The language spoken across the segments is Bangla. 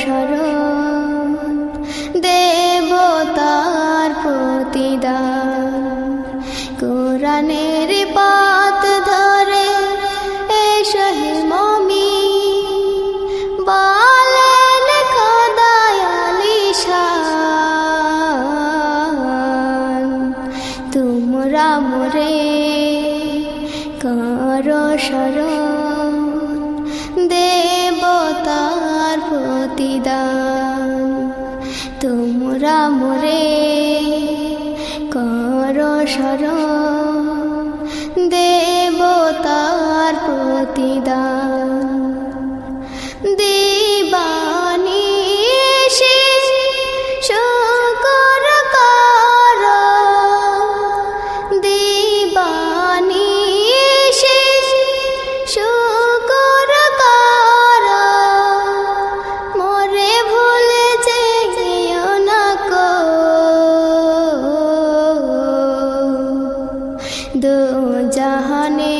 স্মরণ দেবতার প্রতিদান। কোরআনের পাত ধরে এসো হে মমি। বলেন খোদায়ালি শান তোমরা মোরে করো স্মরণ প্রতিদান। তোমরা মোরে কর সর দেবতার প্রতিদান। জাহানে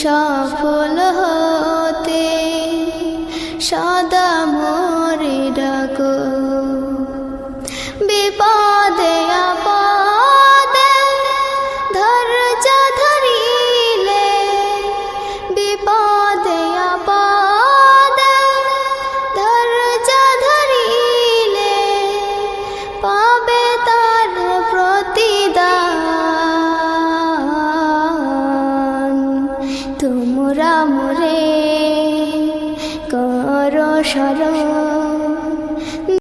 সফল হতে সদা তোমরা মোরে কর স্মরণ